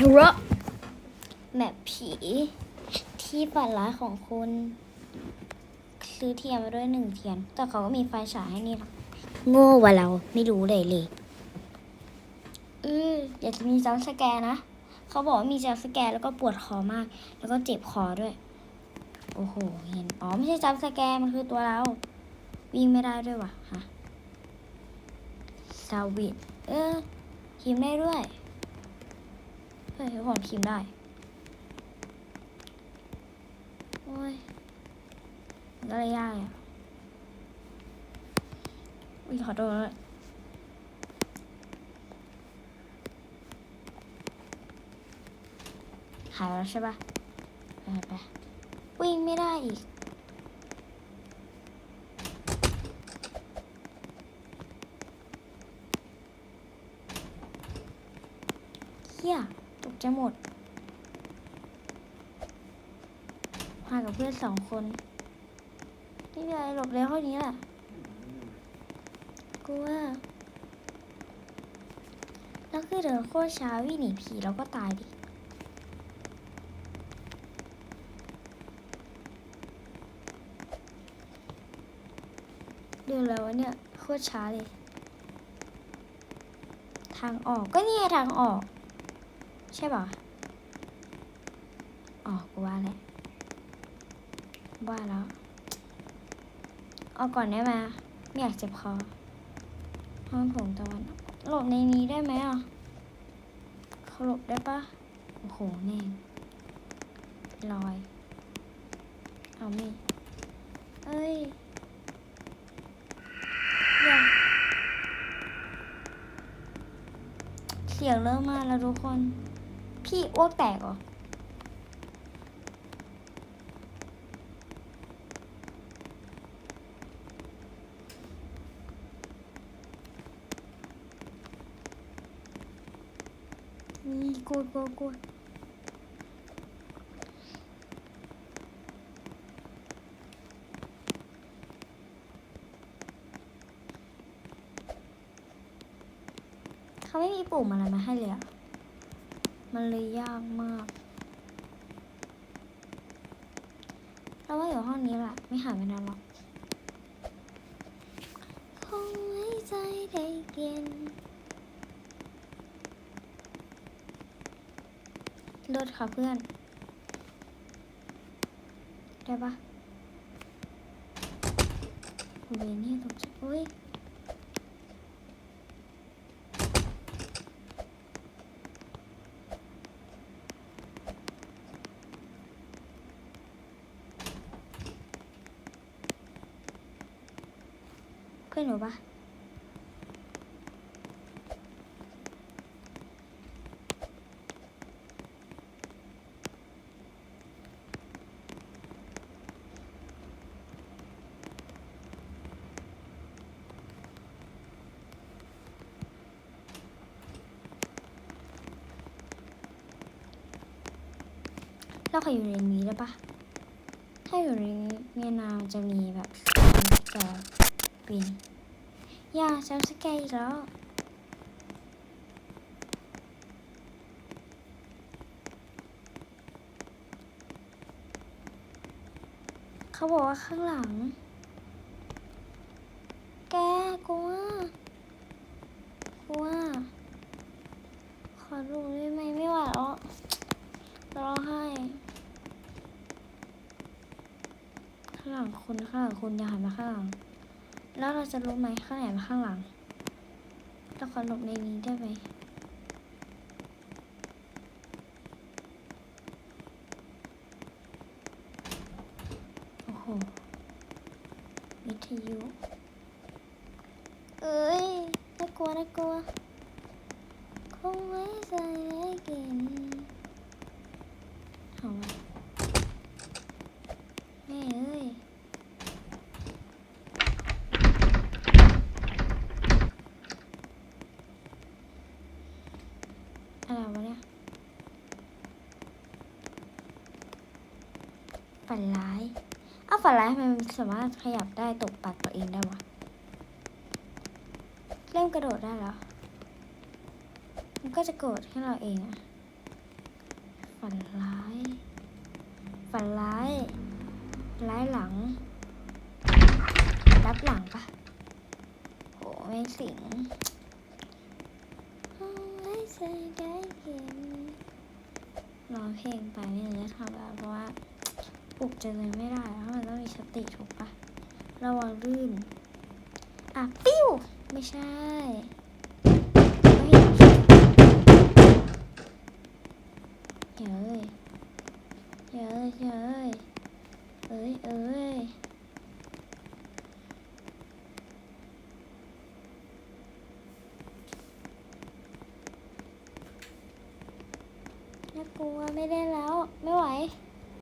Terror แมปผีที่ฝันร้ายของคุณ ซื้อเทียนมาด้วยหนึ่งเทียน แต่เขาก็มีไฟฉายให้นี่หรอกโง่ว่าเราไม่รู้เลยเลยเอออยากจะมีจัมป์สแกร์นะ เขาบอกว่ามีจัมป์สแกร์แล้วก็ปวดคอมาก แล้วก็เจ็บคอด้วย โอ้โห เห็น อ๋อ ไม่ใช่จัมป์สแกร์มันคือตัวเรา วิ่งไม่ได้ด้วยวะฮะซาวิดเออพิมพ์ได้ด้วย เฮ้ยทุกคนพิมได้ โอ้ยมันก็เลยยากอะอุ้ยขอโทษด้วยหายแล้วใช่ปะไปไปวิ่งไม่ได้อีกเฮียต กใจหมดมากับเพื่อนสองคนนี่ไงหลบแล้วเท่านี้แหละกลัวแล้วคือเดินโคตรช้าวิ่งหนีผีแล้วก็ตายดิเดินแล้วเนี่ยโคตรช้าเลย ทางออกก็นี่ทางออก ใช่ป่ะอ๋อกูว่าแหละว่าแล้ว เอาก่อนได้ไหมไม่อยากเจ็บคอห้องโถงตะวันหลบในนี้ได้ไหมอะเขาหลบได้ปะโอ้โหแน่ลอย เอาไม่เอ้ยอย่าเสียงเริ่มมาแล้วทุกคน พี่อ้วกแตกเหรอ นี่กลัวกลัวกลัวเขาไม่มีปุ่มอะไรมาให้เลยอะ มันเลยยากมาก เราว่าอยู่ห้องนี้แหละ ไม่หายไปนานหรอกคงไว้ใจได้เย็นเลิศค่ะเพื่อน ได้ปะโอ้ยนี่ตกใจอุ้ย เพื่อนหนูปะเราเคยอยู่ในนี้ได้ปะถ้าอยู่ในเมียนามจะมีแบบ ป็นอย่าจำสแกอีกแล้วเขาบอกว่าข้างหลัง แกกลัวกลัวขอดูได้ไหมไม่ไหวแล้วร้องไห้ข้างหลังคุณข้างหลังคุณอย่าหันมาข้างหลัง แล้วเราจะรู้ไหมข้างไหนมาข้างหลัง เราขอหลบในนี้ได้ไหมโอ้โหวิทยุ เอ้ย น่ากลัวน่ากลัว คงไว้ใจได้กินเอาวะแม่เอ้ย อะไรวะเนี่ยฝันร้ายอ้าวฝันร้ายทำไมมันสามารถขยับได้ตกปัดตัวเองได้วะเริ่มกระโดดได้แล้วมันก็จะโกรธให้เราเองอะฝันร้าย ฝันร้าย ร้ายหลัง รับหลังปะโหไม่สิง ไว้ใจได้เห็นร้องเพลงไปไม่รู้จะทำอะไรเพราะว่าปลุกใจเลยไม่ได้เพราะมันต้องมีสติถูกปะระวังลื่นอะปิ้ว ไม่ใช่ไม่เห็นเย้ยเย้ยเย้ยเอ้ยเอ้ยน่า กลัวไม่ได้แล้ว ไม่ไหว